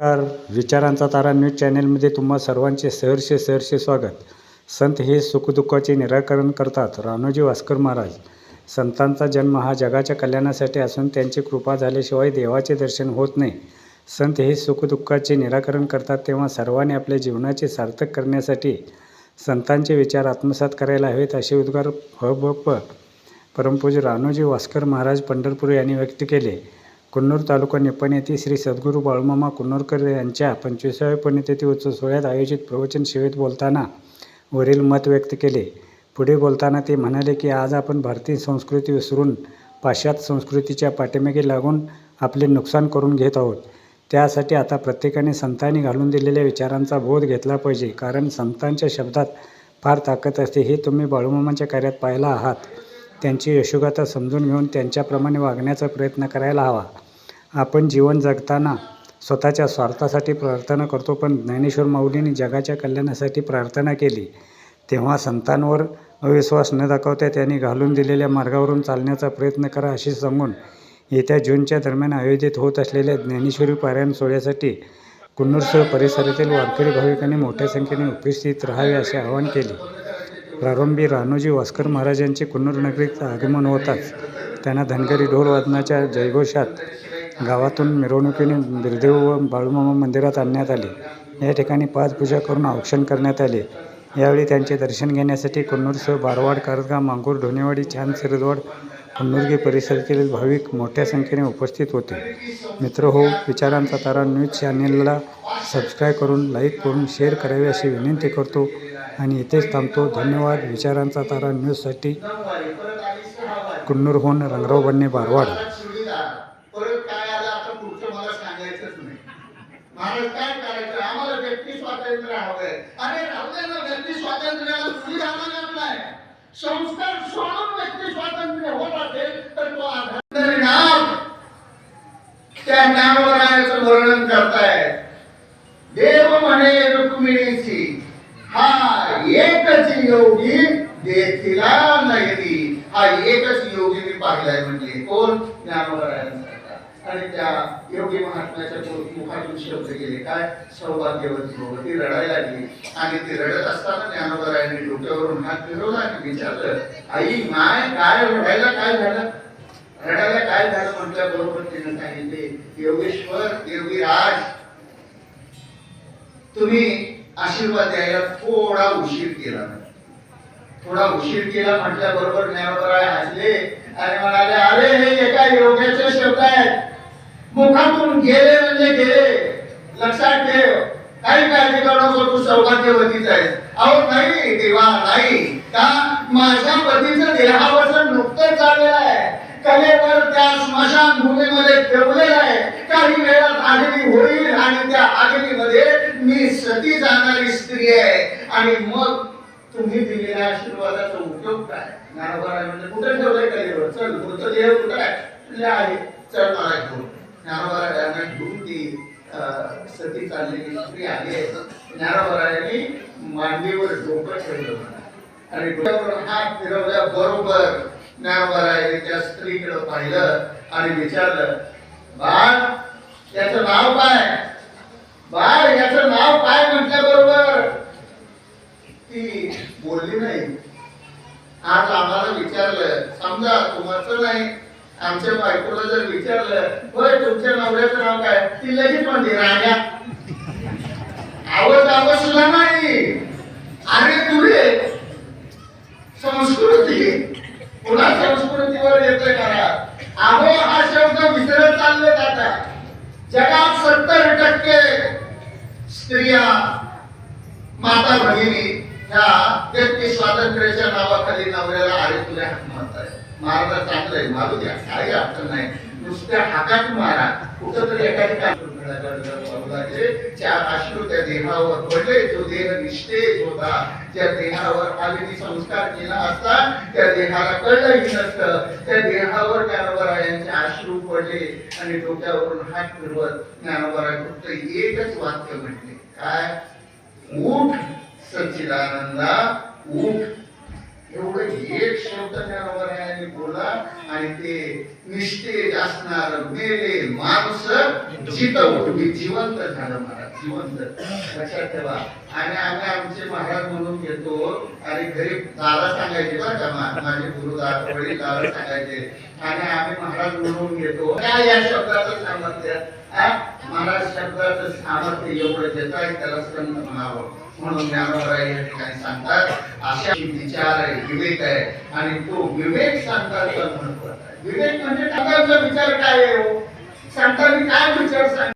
नमस्कार. विचारांचा तारा न्यूज चॅनेलमध्ये तुम्हा सर्वांचे सहर्ष सहर्ष स्वागत. संत हे सुखदुःखाचे निराकरण करतात रानोजी वास्कर महाराज. संतांचा जन्म हा जगाच्या कल्याणासाठी असून त्यांची कृपा झाल्याशिवाय देवाचे दर्शन होत नाही. संत हे सुखदुःखाचे निराकरण करतात तेव्हा सर्वांनी आपल्या जीवनाचे सार्थक करण्यासाठी संतांचे विचार आत्मसात करायला हवेत असे उद्गार ह ब प. परमपूज रानोजी वास्कर महाराज पंढरपूर यांनी व्यक्त केले. कुन्नूर तालुका निपाणी येथे श्री सद्गुरू बाळूमामा कुन्नूरकर यांच्या पंचवीसाव्या पुण्यतिथी उत्सव सोहळ्यात आयोजित प्रवचन सेवेत बोलताना वरील मत व्यक्त केले. पुढे बोलताना ते म्हणाले की आज आपण भारतीय संस्कृती विसरून पाश्चात्य संस्कृतीच्या पाठीमागे लागून आपले नुकसान करून घेत आहोत. त्यासाठी आता प्रत्येकाने संतांनी घालून दिलेल्या विचारांचा बोध घेतला पाहिजे कारण संतांच्या शब्दात फार ताकद असते. हे तुम्ही बाळूमामांच्या कार्यात पाहिला आहात. त्यांची यशोगाथा समजून घेऊन त्यांच्याप्रमाणे वागण्याचा प्रयत्न करायला हवा. आपण जीवन जगताना स्वतःच्या स्वार्थासाठी प्रार्थना करतो पण ज्ञानेश्वर माऊलीने जगाच्या कल्याणासाठी प्रार्थना केली. तेव्हा संतांवर अविश्वास न दाखवता त्यांनी घालून दिलेल्या मार्गावरून चालण्याचा प्रयत्न करा असे सांगून येत्या जूनच्या दरम्यान आयोजित होत असलेल्या ज्ञानेश्वरी पारायण सोहळ्यासाठी कुन्नूरसह परिसरातील वारकरी भाविकांनी मोठ्या संख्येने उपस्थित राहावे असे आवाहन केले. प्रारंभी रानोजी वास्कर महाराजांचे कुन्नूर नगरीत आगमन होताच. त्यांना धनगरी ढोल वादनाच्या जयघोषात गावातून मिरवणुकीने बिरदेव व बाळूमामा मंदिरात आणण्यात आले. या ठिकाणी पाचपूजा करून औक्षण करण्यात आले. यावेळी त्यांचे दर्शन घेण्यासाठी कुन्नूरसह बारवाड कारगा मांगूर ढोणेवाडी छान सिरदवाड कुन्नूरगी परिसरातील भाविक मोठ्या संख्येने उपस्थित होते. मित्र हो विचारांचा तारा न्यूज चॅनेलला सबस्क्राईब करून लाईक करून शेअर करावे अशी विनंती करतो. आणि इथेच थांबतो. धन्यवाद. विचारांचा तारा न्यूजसाठी कुन्नूरहून रंगराव बन्ने बारवाड. परत काय आलं? आता पुढचं मला सांगायचंच नाही. महाराज काय करायचं? आम्हाला व्यक्ती स्वातंत्र्य हवंय. अरे राहू ना व्यक्ती स्वातंत्र्याला नाही. संस्कार सोडून व्यक्ती स्वातंत्र्य होत असेल तर तो आधार त्या ज्ञानवरायाचं वर्णन करताय देव म्हणे रुक्मिणीची हा एकच योगी देखिला नाही हा एकच योगी मी पाहिलाय म्हणजे कोण? ज्ञानवरायांसारखा आणि त्या योगी महात्म्याच्या मुखातून शब्द गेले. काय? सौभाग्यवती हो ती रडायला लागली. आणि ती रडत असताना ज्ञानोबरायांनी डोक्यावरून हात फिरवला आणि विचारलं आई माय काय? रडायला काय झालं? रडायला काय झालं? म्हटल्या बरोबर तिने सांगितले योगेश्वर योगीराज तुम्ही आशीर्वाद द्यायला थोडा उशीर केला. थोडा उशीर केला म्हटल्या बरोबर ज्ञानोबराय हसले आणि म्हणाले अरे हे एका योग्याचे शब्द आहेत. मुखातून गेले म्हणजे गेले. लक्षात ठेव. काही काळजी करू नको तू सौभाग्यवतीच आहेस. अहो नाही देवा नाही. का? माझ्या पतीचं देहावसन नुकतंच झालेलं आहे. कलेवर त्या स्मशान भूमीमध्ये ठेवलेलं आहे. काही वेळात अग्नी होईल आणि त्या अग्नीमध्ये मी सती जाणारी स्त्री आहे. आणि मग तुम्ही दिलेल्या आशीर्वादाचा उपयोग काय? ज्ञानोबा म्हणजे कुठे ठेवलंय कलेवर? चल तुमचं देह कुठं आहे? आहे. चल मला घेऊन ज्ञानोबा घेऊन ती सती चाललेली स्त्री आली आहे. ज्ञानोबरायांनी मांडीवर डोकं ठेवलं. आणि डोक्यावर हात फिरवल्या बरोबर ज्ञानोबरायांनी त्या स्त्रीकडे पाहिलं आणि विचारलं बाळ याचं नाव काय? बाळ याचं नाव काय म्हटल्या बरोबर ती बोलली नाही आज आम्हाला विचारलं समजा तुमचं नाही आमच्या बायकोला जर विचारलं होय तुमच्या नवऱ्याचं नाव काय? ती लगेच म्हणते राजा. आवड आवाज सुद्धा नाही. अरे तुझे संस्कृती. पुन्हा संस्कृतीवर येतोय करा अहो हा शब्द विसरत चालले आता. जगात सत्तर टक्के स्त्रिया माता भगिनी ह्या व्यक्ती स्वातंत्र्याच्या नावाखाली नवऱ्याला अरे तुझ्या हात मारताय मारणं आहे. मारू द्या. काही अडचण नाही. नुसत्या हातात मारा. कुठंतरी एका ठिकाणी चार अश्रू त्या देहावर पडले जो देह निष्ठेच होता त्या देहावर आलेली संस्कार केला असता त्या देहाला कळलंही नसतं. त्या देहावर ज्ञानोबरायांचे अश्रू पडले आणि डोक्यावरून हात फिरवत ज्ञानोबरा फक्त एकच वाक्य म्हटले. काय? उठ सच्चिदानंदा असणार मेले माणसं जिथं उठवी जिवंत झालं महाराज जिवंत. लक्षात ठेवा. आणि आम्ही आमचे महाराज म्हणून घेतो. आणि घरी दादा सांगायचे बरं का मा- माझे गुरुदार वडील दादा सांगायचे. आणि आम्ही महाराज म्हणून घेतो. काय या शब्दाचं सामर्थ्य? महाराज शब्दाचं सामर्थ्य एवढं देत आहे त्याला संत म्हणावं. म्हणून ज्ञानोबाई या ठिकाणी सांगतात अशा विचार आहे विवेक आहे. आणि तो विवेक सांगतात महत्त्वाचा आहे विवेक म्हणजे विचार काय आहे? संतांनी काय विचार सांग